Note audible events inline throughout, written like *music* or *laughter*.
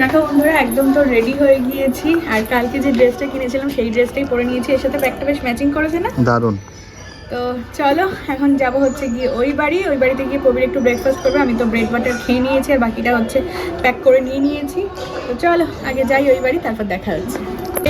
দেখো বন্ধুরা একদম তো রেডি হয়ে গিয়েছি। আর কালকে যে ড্রেসটা কিনেছিলাম সেই ড্রেসটাই পরে নিয়েছি। এর সাথে ব্যাগটা বেশ ম্যাচিং করেছে না? দারুণ। তো চলো এখন যাব হচ্ছে গিয়ে ওই বাড়ি। ওই বাড়িতে গিয়ে প্রবীর একটু ব্রেকফাস্ট করবে। আমি তো ব্রেড বাটার খেয়ে নিয়েছি আর বাকিটা হচ্ছে প্যাক করে নিয়ে নিয়েছি। তো চলো আগে যাই ওই বাড়ি তারপর দেখা হচ্ছে।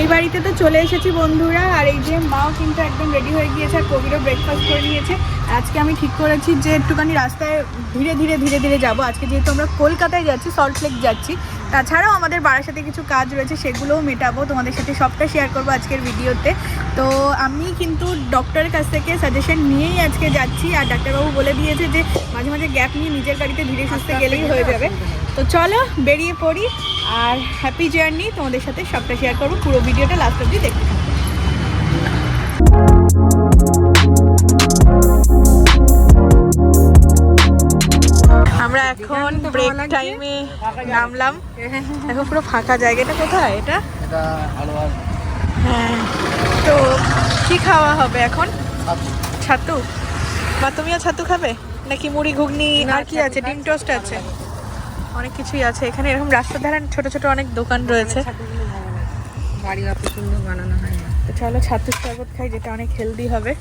এই বাড়িতে তো চলে এসেছি বন্ধুরা, আর এই যে মাও কিন্তু একদম রেডি হয়ে গিয়েছে, আর প্রবীরও ব্রেকফাস্ট করে নিয়েছে। আজকে আমি ঠিক করেছি যে একটুখানি রাস্তায় ধীরে ধীরে ধীরে ধীরে যাব। আজকে যেহেতু আমরা কলকাতায় যাচ্ছি সল্ট লেক যাচ্ছি, তাছাড়াও আমাদের বাড়ার সাথে কিছু কাজ রয়েছে, সেগুলোও মেটাবো। তোমাদের সাথে সবটা শেয়ার করব আজকের ভিডিওতে। তো আমি কিন্তু ডক্টরের কাছ থেকে সাজেশন নিয়েই আজকে যাচ্ছি, আর ডাক্তারবাবু বলে দিয়েছে যে মাঝে মাঝে গ্যাপ নিয়ে নিজের গাড়িতে ধীরে সুস্থে গেলেই হয়ে যাবে। তো চলো বেরিয়ে পড়ি আর হ্যাপি জার্নি তোমাদের সাথে সবটা শেয়ার করব। পুরো ভিডিওটা লাস্ট অব্দি দেখতে আমরা এখন ব্রেক টাইমে নামলাম। এখন পুরো ফাঁকা জায়গাটা কোথায় এটা? এটা হ্যাঁ। তো কি খাওয়া হবে এখন? ছাতু। বা তুমিও ছাতু খাবে? নাকি মুড়ি ঘুগনি আর কি আছে? ডিম টোস্ট আছে? অনেক কিছুই আছে। এখানে এরকম রাস্তার ধারে ছোট ছোট অনেক দোকান রয়েছে। বাড়ি অত সুন্দর বানানো হয় তো চলো ছাতুর শরবত খাই, যেটা অনেক হেলদি হবে।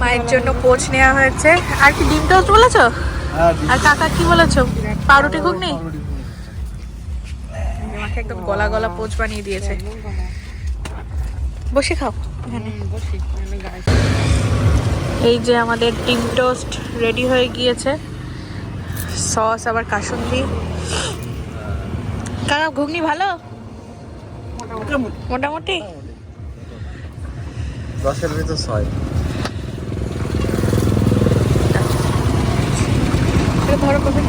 মায়ের জন্য কোচ নেওয়া হয়েছে। আর কি ডিম টোস্ট বলেছ? আর কাকা কি বলেছ? পাউরুটি ঘুগনি? আমাকে একদম গলা গলা পোচ বানিয়ে দিয়েছে। বসে খাও এই যে আমাদের ডিম টোস্ট রেডি হয়ে গিয়েছে। সস আবার কাসুন্দি। কাকা ঘুগনি ভালো? মোটামুটি? দশের ভিতর ছয়। এটা ধরো কবে?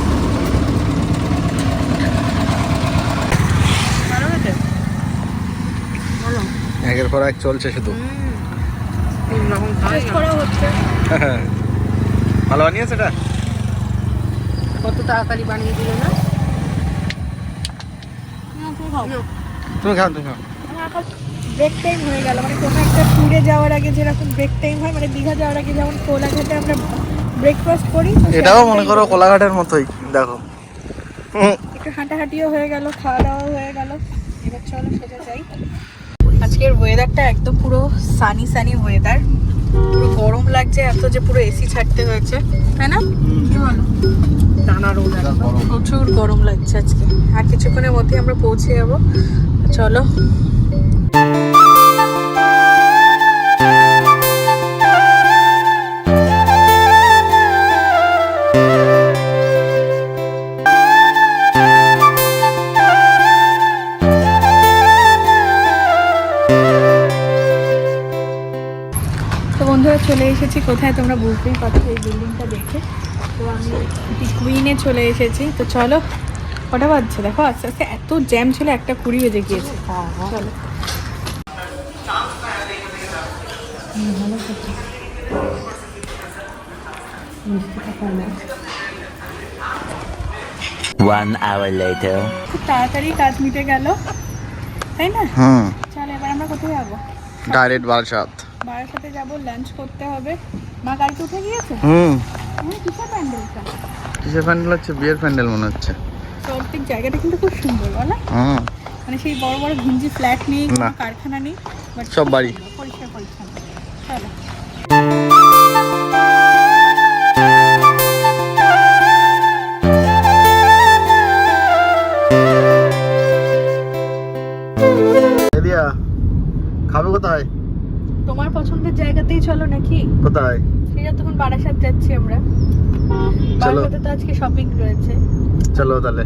একের পর এক চলছে শুধু। *laughs* ভালো বানিয়েছে এটা? কত তাড়াতাড়ি বানিয়ে দিলে না? তুমি খাও। তুমি খাও তুমি খাও। ব্রেক টাইম হয়ে গেল। মানে কোনো একটা ট্যুরে যাওয়ার আগে যেরকম ব্রেক টাইম হয় মানে দীঘা যাওয়ার আগে যেমন কোলাঘাটে আমরা ব্রেকফাস্ট করি এটাও মনে করো কোলাঘাটের মতোই দেখো। একটু হাঁটাহাঁটিও হয়ে গেল খাওয়া দাওয়া হয়ে গেল। এবার চলো সোজা যাই। আজকের ওয়েদারটা একদম পুরো সানি সানি ওয়েদার পুরো গরম লাগছে এত যে পুরো এসি ছাড়তে হয়েছে। তাই না? টানা রোদ। প্রচুর গরম লাগছে আজকে। আর কিছুক্ষণের মধ্যে আমরা পৌঁছে যাব। চলো। এসেছি কোথায় তোমরা বুঝতেই পারছ এই বিল্ডিংটা দেখে? তো আমি কুইনে চলে এসেছি। তো চলো কটা বাজছে? দেখো আস্তে আস্তে এত জ্যাম ছিল একটা কুড়ি বেজে গিয়েছে। চলো। One hour later. খুব তাড়াতাড়ি কাজ মিটে গেল। তাই না? হুম। চলো এবার আমরা কোথায় যাব? ডাইরেক্ট বারাসাত বাবার সাথে যাব লাঞ্চ করতে হবে। মা গাড়িতে উঠে গিয়েছে? হুম। হ্যাঁ কিসের প্যান্ডেলটা কিসের প্যান্ডেল হচ্ছে? বিয়ের প্যান্ডেল মনে হচ্ছে। চর্তিক জায়গাটা কিন্তু খুব সুন্দর বলো। হুম। মানে সেই বড় বড় ঘিঞ্জি ফ্ল্যাট নেই কোনো কারখানা নেই সব বাড়ি। পরিষ্কার পরিচ্ছন্ন। চলো। খাবে কোথায়? তোমার পছন্দের জায়গাতেই চলো নাকি? কোথায়? সেটা তখন বারাসাত যাচ্ছি আমরা। চলো। বারাসাতে তো আজকে শপিং রয়েছে। চলো তাহলে।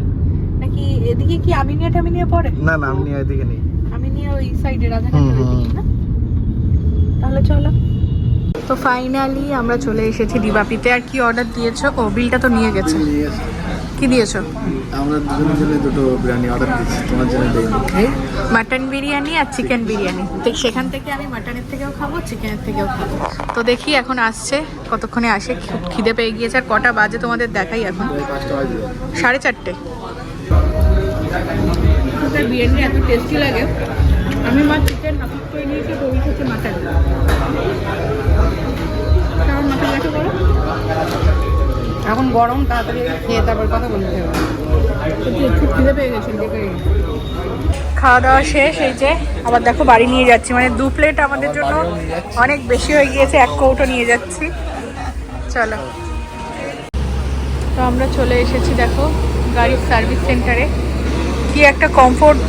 নাকি এদিকে কি আমিনিয়া টামিনিয়া পড়ে? না না আমি এদিকে নেই। আমিনিয়া ওই সাইডে রাধাঘাটের। ওইদিকে না? তাহলে চলো। তো ফাইনালি আমরা চলে এসেছি দিবাপিতে। আর কি অর্ডার দিয়েছ? ও বিলটা তো নিয়ে গেছে। কি দিয়েছ? আমরা দুজনের জন্য দুটো বিরিয়ানি অর্ডার দিয়েছি তোমার জন্য দেইনি। মাটন বিরিয়ানি আর চিকেন বিরিয়ানি। তো সেখান থেকে আমি মাটনের থেকেও খাব চিকেনের থেকেও খাব। তো দেখি এখন আসছে কতক্ষণে আসে খিদে পেয়ে গিয়েছে। আর কটা বাজে তোমাদের দেখাই এখন। সাড়ে চারটে। বিরিয়ানি এত টেস্টি লাগে। আমি মা চিকেন হাফিস করে নিয়েছি তো ওই থেকে মাটন এখন গরম তাড়াতাড়ি খেয়ে তারপর কথা বলতে হবে। খুব খিদে পেয়ে গেছে খাওয়া দাওয়া শেষ এই যে আবার দেখো বাড়ি নিয়ে যাচ্ছি। মানে দু প্লেট আমাদের জন্য অনেক বেশি হয়ে গিয়েছে এক কৌটো নিয়ে যাচ্ছি। চলো। তো আমরা চলে এসেছি দেখো গাড়ির সার্ভিস সেন্টারে। কি একটা কমফোর্ট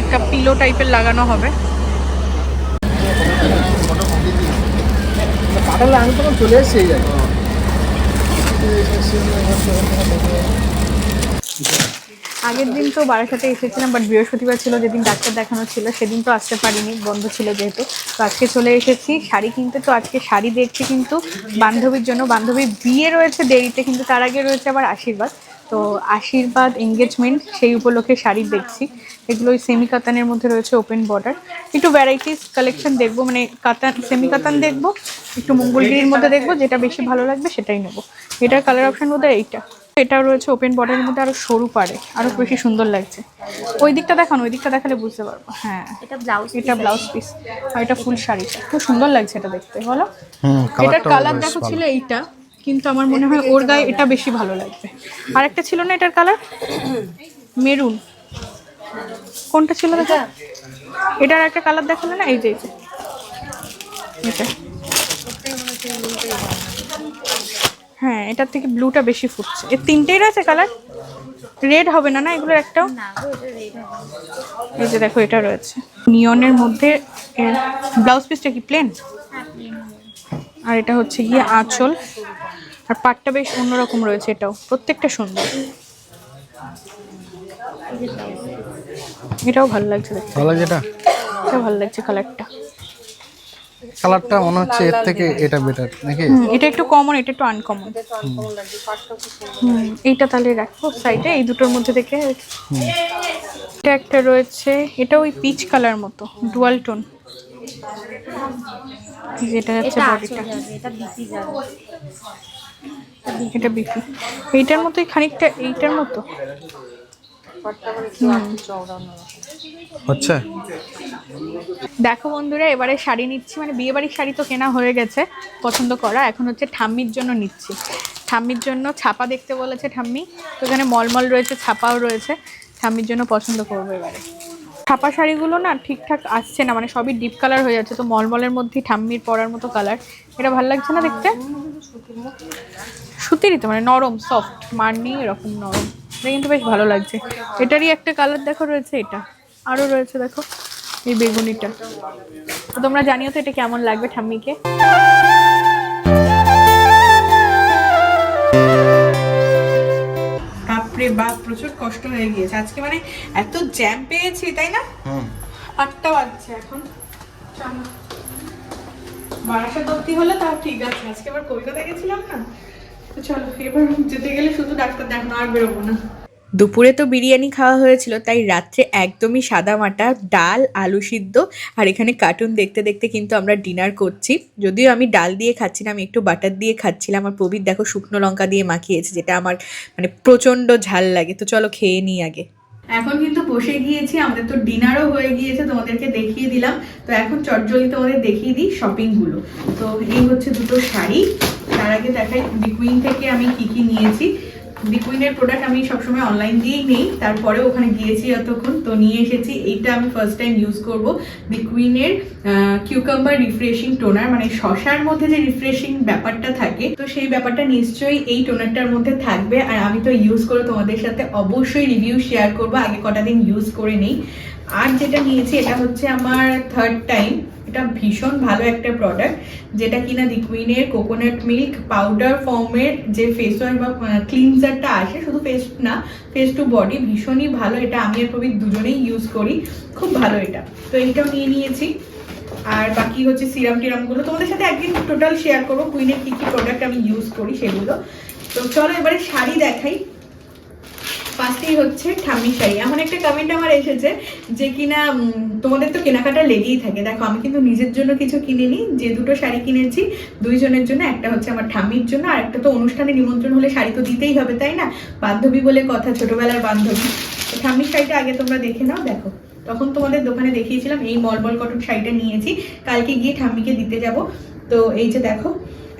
একটা পিলো টাইপের লাগানো হবে। আমি তখন চলে এসেছি এই জায়গায়। Thank you. আগের দিন তো বারাসাতে এসেছিলাম বাট বৃহস্পতিবার ছিল যেদিন ডাক্তার দেখানো ছিল, সেদিন তো আসতে পারিনি, বন্ধ ছিল যেহেতু। তো আজকে চলে এসেছি, শাড়ি কিনতে, তো আজকে শাড়ি দেখছি কিন্তু বান্ধবীর জন্য। বান্ধবীর বিয়ে রয়েছে দেরিতে, কিন্তু তার আগে রয়েছে আবার আশীর্বাদ। তো আশীর্বাদ এঙ্গেজমেন্ট সেই উপলক্ষে শাড়ি দেখছি। এগুলো ওই সেমি কাতানের মধ্যে রয়েছে ওপেন বর্ডার একটু ভ্যারাইটিস কালেকশন দেখব মানে কাতান সেমি কাতান দেখব, একটু মঙ্গলগিরির মধ্যে দেখব, যেটা বেশি ভালো লাগবে সেটাই নেব। এটার কালার অপশন বোধ এইটা। এটাও রয়েছে ওপেন বর্ডারের মধ্যে আরও সরু পারে আরও বেশি সুন্দর লাগছে। ওই দিকটা দেখান ওই দিকটা দেখালে বুঝতে পারব। হ্যাঁ এটা ব্লাউজ এটা ব্লাউজ পিস আর এটা ফুল শাড়িটা খুব সুন্দর লাগছে এটা দেখতে বলো? হুম এটার কালার দেখো ছিল এইটা কিন্তু আমার মনে হয় ওর গায়ে এটা বেশি ভালো লাগবে। আর একটা ছিল না এটার কালার মেরুন। কোনটা ছিল দেখা? এটার একটা কালার দেখালে না? এই যে এই যে। এটা। হ্যাঁ এটার থেকে ব্লুটা বেশি ফুটছে। এর তিনটেই রয়েছে কালার রেড হবে না না? এগুলোর একটাও? না এটা রেড এই যে দেখো এটা রয়েছে। নিয়নের মধ্যে এর ব্লাউজ পিসটা কি প্লেন হ্যাঁ। আর এটা হচ্ছে গিয়ে আঁচল। আর পাটটা বেশ অন্যরকম রয়েছে এটাও। প্রত্যেকটা সুন্দর। এটাও ভালো লাগছে দেখতে। ভালো লাগছে এটা? এটাও ভালো লাগছে কালারটা কালারটা মনে হচ্ছে এর থেকে এটা বেটার নাকি? এটা একটু কমন এটা একটু আনকমন হুম এইটা তাহলে রাখো সাইডে এই দুটোর মধ্যে দেখে এটা একটা রয়েছে এটা ওই পিচ কালার মতো ডুয়াল টোন যেটা যাচ্ছে বডিটা এটা বিপি এইটার মতোই খানিকটা এইটার মতো? হচ্ছে? দেখো বন্ধুরা এবারে শাড়ি নিচ্ছি মানে বিয়ে বাড়ির শাড়ি তো কেনা হয়ে গেছে পছন্দ করা। এখন হচ্ছে ঠাম্মির জন্য নিচ্ছি। ঠাম্মির জন্য ছাপা দেখতে বলেছে ঠাম্মি তো এখানে মলমল রয়েছে ছাপাও রয়েছে। ঠাম্মির জন্য পছন্দ করব এবারে। ছাপা শাড়িগুলো না ঠিকঠাক আসছে না মানে সবই ডিপ কালার হয়ে যাচ্ছে তো মলমলের মধ্যেই ঠাম্মির পরার মতো কালার। এটা ভালো লাগছে না দেখতে? সুতিরই তো মানে নরম সফট মার নেই এরকম নরম। এটা কিন্তু বেশ ভালো লাগছে। এটারই একটা কালার দেখো রয়েছে এটা। আরও রয়েছে দেখো এই বেগুনিটা। তো তোমরা জানিও তো এটা কেমন লাগবে ঠাম্মিকে। বাপরে বাপ প্রচুর কষ্ট হয়ে গিয়েছে। আজকে মানে এত জ্যাম পেয়েছি তাই না? হুম। আটটা বাজছে এখন। চলো। বারাসাত অব্দি হলে তাও ঠিক আছে। আজকে আবার কলকাতা গেছিলাম না? চলো, এবার যেতে গেলে শুধু ডাক্তার দেখানো আর বেরোবো না। দুপুরে তো বিরিয়ানি খাওয়া হয়েছিল, তাই রাত্রে একদমই সাদা মাটা, ডাল, আলু সিদ্ধ আর এখানে কার্টুন দেখতে দেখতে কিন্তু আমরা ডিনার করছি। যদিও আমি ডাল দিয়ে খাচ্ছি না আমি একটু বাটার দিয়ে খাচ্ছিলাম আমার প্রবীর দেখো শুকনো লঙ্কা দিয়ে মাখিয়েছে, যেটা আমার মানে প্রচণ্ড ঝাল লাগে। তো চলো খেয়ে নিই আগে। এখন কিন্তু বসে গিয়েছি, আমাদের তো ডিনারও হয়ে গিয়েছে, তোমাদেরকে দেখিয়ে দিলাম। তো এখন চটজলি তোমাদের দেখিয়ে দিই শপিংগুলো। তো এই হচ্ছে দুটো শাড়ি। তার আগে দেখাই বিকুইন থেকে আমি কি কি নিয়েছি। বিকুইনের প্রোডাক্ট আমি সবসময় অনলাইন দিয়েই নেই। তারপরে ওখানে গিয়েছি এতক্ষণ। তো নিয়ে এসেছি। এইটা আমি ফার্স্ট টাইম ইউজ করব। বিকুইনের কিউকাম্বার রিফ্রেশিং টোনার মানে শশার মধ্যে যে রিফ্রেশিং ব্যাপারটা থাকে, তো সেই ব্যাপারটা নিশ্চয়ই এই টোনারটার মধ্যে থাকবে। আর আমি তো ইউজ করে তোমাদের সাথে অবশ্যই রিভিউ শেয়ার করব। আগে কটা দিন ইউজ করে নেই। আর যেটা নিয়েছি, এটা হচ্ছে আমার থার্ড টাইম এটা ভীষণ ভালো একটা প্রোডাক্ট যেটা কিনা দি কুইনের কোকোনাট মিল্ক পাউডার ফর্মের যে ফেস ওয়াশ বা ক্লিনজারটা আসে, শুধু ফেস না ফেস টু বডি ভীষণই ভালো, এটা আমি আর প্রবীর দুজনেই ইউজ করি, খুব ভালো এটা। তো এইটাও নিয়ে নিয়েছি। আর বাকি হচ্ছে সিরাম টিরামগুলো তোমাদের সাথে একদিন টোটাল শেয়ার করব কুইনের কি কি প্রোডাক্ট আমি ইউজ করি সেগুলো। তো চলো এবারে শাড়ি দেখাই। পাঁচটাই হচ্ছে ঠাম্মি শাড়ি। এমন একটা কমেন্ট আমার এসেছে যে কিনা তোমাদের তো কেনাকাটা লেগেই থাকে। দেখো, আমি কিন্তু নিজের জন্য কিছু কিনিনি, যে দুটো শাড়ি কিনেছি, দুইজনের জন্য, একটা হচ্ছে আমার ঠাম্মির জন্য, আর একটা তো অনুষ্ঠানে নিমন্ত্রণ হলে শাড়ি তো দিতেই হবে, তাই না? বান্ধবী বলে কথা, ছোটবেলার বান্ধবী। তো ঠাম্মির শাড়িটা আগে তোমরা দেখে নাও, দেখো। তখন তোমাদের দোকানে দেখিয়েছিলাম, এই মলমল কটন শাড়িটা নিয়েছি। কালকে গিয়ে ঠাম্মিকে দিতে যাব। তো এই যে দেখো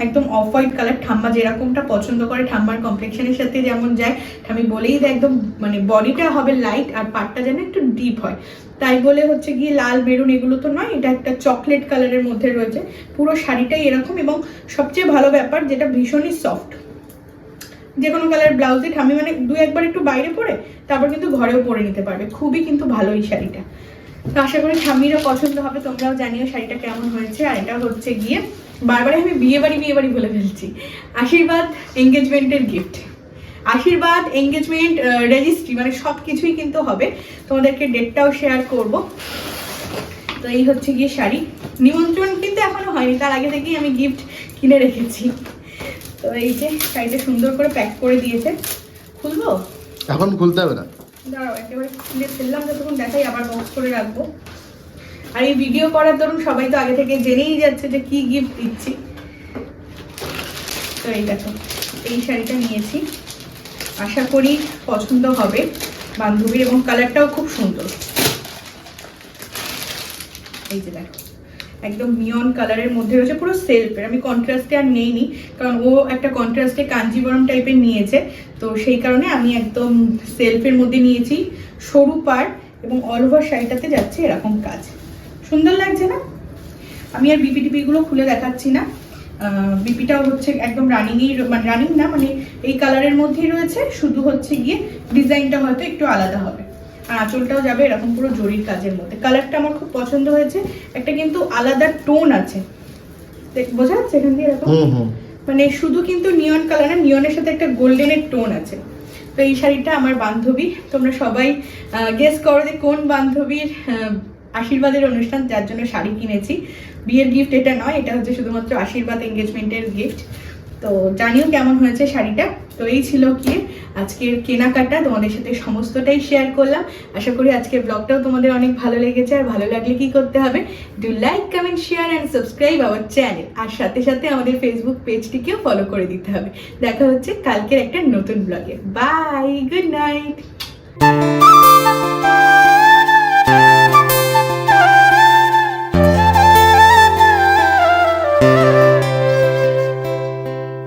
একদম অফ হোয়াইট কালার ঠাম্মা যেরকমটা পছন্দ করে, ঠাম্মার কমপ্লেকশনের সাথে যেমন যায় ঠাম্মি বলেই দেয় একদম মানে বডিটা হবে লাইট আর পাটটা যেন একটু ডিপ হয়। তাই বলে হচ্ছে গিয়ে লাল, মেরুন এগুলো তো নয়, এটা একটা চকলেট কালারের মধ্যে রয়েছে। পুরো শাড়িটাই এরকম এবং সবচেয়ে ভালো ব্যাপার যেটা ভীষণই সফট যে কোনো কালার ব্লাউজে ঠামি মানে দু একবার একটু বাইরে পরে, তারপর কিন্তু ঘরেও পরে নিতে পারবে। খুবই কিন্তু ভালো এই শাড়িটা। তো আশা করি ঠাম্মিরও পছন্দ হবে, তোমরাও জানিও শাড়িটা কেমন হয়েছে। আর এটা হচ্ছে গিয়ে বারবারই আমি বিয়ে বাড়ি বিয়ে বাড়ি বলে ফেলছি। আশীর্বাদ এঙ্গেজমেন্টের গিফট আশীর্বাদ এঙ্গেজমেন্ট রেজিস্ট্রি মানে সব কিছুই কিন্তু হবে। তোমাদেরকে ডেটটাও শেয়ার করব। তো এই হচ্ছে গিয়ে শাড়ি। নিমন্ত্রণ কিন্তু এখনও হয়নি তার আগে থেকেই আমি গিফট কিনে রেখেছি। তো এই যে শাড়িটা সুন্দর করে প্যাক করে দিয়েছে। খুলবো? এখন খুলতে হবে না। দাঁড়াও একেবারে খুলে ফেললাম যতক্ষণ দেখাই আবার বক্স করে রাখব। আর এই ভিডিও করার দরুন সবাই তো আগে থেকে জেনেই যাচ্ছে যে কি গিফট দিচ্ছি। তো এই দেখো, এই শাড়িটা নিয়েছি। আশা করি পছন্দ হবে বান্ধবীর এবং কালারটাও খুব সুন্দর। এই যে দেখো, একদম নিয়ন কালারের মধ্যে রয়েছে, পুরো সেলফের আমি কন্ট্রাস্টে আর নেইনি, কারণ ও একটা কন্ট্রাস্টে কাঞ্জিবরম টাইপের নিয়েছে। তো সেই কারণে আমি একদম সেলফের মধ্যে নিয়েছি। সরু পাড় এবং অল ওভার শাড়িটাতে যাচ্ছে এরকম কাজ। সুন্দর লাগছে না? আমি আর বিপি টিপিগুলো খুলে দেখাচ্ছি না। বিপিটাও হচ্ছে একদম রানিংই মানে রানিং না মানে এই কালারের মধ্যেই রয়েছে। শুধু হচ্ছে গিয়ে ডিজাইনটা হয়তো একটু আলাদা হবে। আর আঁচলটাও যাবে এরকম পুরো জরির কাজের মধ্যে। কালারটা আমার খুব পছন্দ হয়েছে। একটা কিন্তু আলাদা টোন আছে। দেখ- বোঝা যাচ্ছে এখান দিয়ে এরকম? মানে শুধু কিন্তু নিয়ন কালার না নিয়নের সাথে একটা গোল্ডেনের টোন আছে। তো এই শাড়িটা আমার বান্ধবী। তোমরা সবাই গেস করো যে কোন বান্ধবীর আশীর্বাদের অনুষ্ঠান, যার জন্য শাড়ি কিনেছি। বিয়ের গিফট এটা নয়, এটা হচ্ছে শুধুমাত্র আশীর্বাদ এঙ্গেজমেন্টের গিফট তো জানিও কেমন হয়েছে শাড়িটা? তো এই ছিল কি আজকের কেনাকাটা, তোমাদের সাথে সমস্তটাই শেয়ার করলাম। আশা করি আজকের ব্লগটাও তোমাদের অনেক ভালো লেগেছে, আর ভালো লাগলে কি করতে হবে? Do like comment share and subscribe our channel আর সাথে সাথে আমাদের ফেসবুক পেজটিকেও ফলো করে দিতে হবে। দেখা হচ্ছে কালকের একটা নতুন ব্লগে বাই গুড নাইট